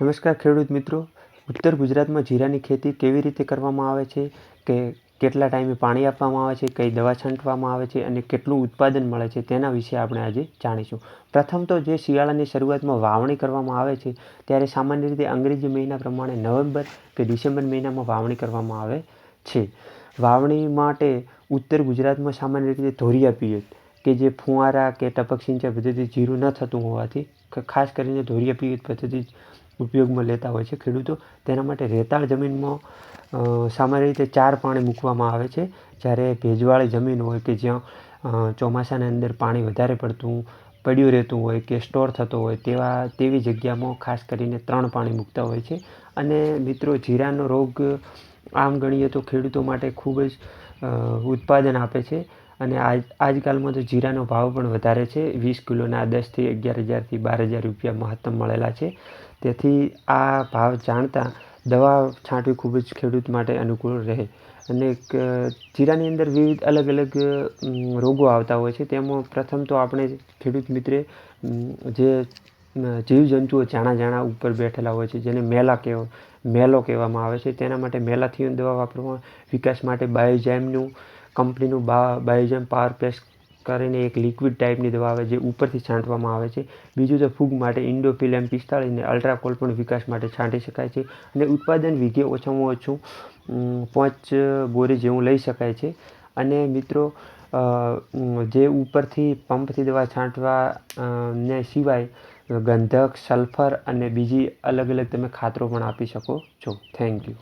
નમસ્કાર ખેડૂત મિત્રો. ઉત્તર ગુજરાતમાં જીરાની ખેતી કેવી રીતે કરવામાં આવે છે? કે કેટલા ટાઈમે પાણી આપવામાં આવે છે? કઈ દવા છાંટવામાં આવે છે? અને કેટલું ઉત્પાદન મળે છે? તેના વિશે આપણે આજે જાણીશું. પ્રથમ તો જે શિયાળાની શરૂઆતમાં વાવણી કરવામાં આવે છે, ત્યારે સામાન્ય રીતે અંગ્રેજી મહિના પ્રમાણે નવેમ્બર કે ડિસેમ્બર મહિનામાં વાવણી કરવામાં આવે છે. વાવણી માટે ઉત્તર ગુજરાતમાં સામાન્ય રીતે ધોરિયા પિયત કે જે ફુવારા કે ટપક સિંચાઈ પદ્ધતિ જીરું ન થતું હોવાથી, ખાસ કરીને ધોરિયા પિયત પદ્ધતિ ઉપયોગમાં લેતા હોય છે ખેડૂતો. તેના માટે રેતાળ જમીનમાં સામાન્ય રીતે ચાર પાણી મૂકવામાં આવે છે. જ્યારે ભેજવાળી જમીન હોય કે જ્યાં ચોમાસાની અંદર પાણી વધારે પડતું પડ્યું રહેતું હોય કે સ્ટોર થતો હોય તેવા, તેવી જગ્યામાં ખાસ કરીને ત્રણ પાણી મૂકતા હોય છે. અને મિત્રો, જીરાનો રોગ આમ ગણીએ તો ખેડૂતો માટે ખૂબ જ ઉત્પાદન આપે છે. અને આજ, આજકાલમાં તો જીરાનો ભાવ પણ વધારે છે. વીસ કિલોના દસથી અગિયાર હજારથી બાર હજાર રૂપિયા મહત્તમ મળેલા છે. તેથી આ ભાવ જાણતા દવા છાંટવી ખૂબ જ ખેડૂત માટે અનુકૂળ રહે. અને જીરાની અંદર વિવિધ અલગ અલગ રોગો આવતા હોય છે. તેમાં પ્રથમ તો આપણે ખેડૂત મિત્રે જે જીવજંતુઓ જાણા જાણા ઉપર બેઠેલા હોય છે, જેને મેલા કહેવા મેલો કહેવામાં આવે છે. તેના માટે મેલાથીઓન દવા વાપરવામાં વિકાસ માટે બાયોજેમનું કંપનીનું બા બાયોજેમ પાવર પેસ્ટ કરીને એક લિક્વિડ ટાઈપની દવા આવે જે ઉપરથી છાંટવામાં આવે છે. બીજું છે ફૂગ માટે ઇન્ડોફિલ એમ પિસ્તાળીસને અલ્ટ્રાકોલ પણ વિકાસ માટે છાંટી શકાય છે. અને ઉત્પાદન વિઘે ઓછામાં ઓછું પાંચ બોરી જેવું લઈ શકાય છે. અને મિત્રો જે ઉપરથી પંપથી દવા છાંટવા ને સિવાય ગંધક, સલ્ફર અને બીજી અલગ અલગ તમે ખાતરો પણ આપી શકો છો. Thank you.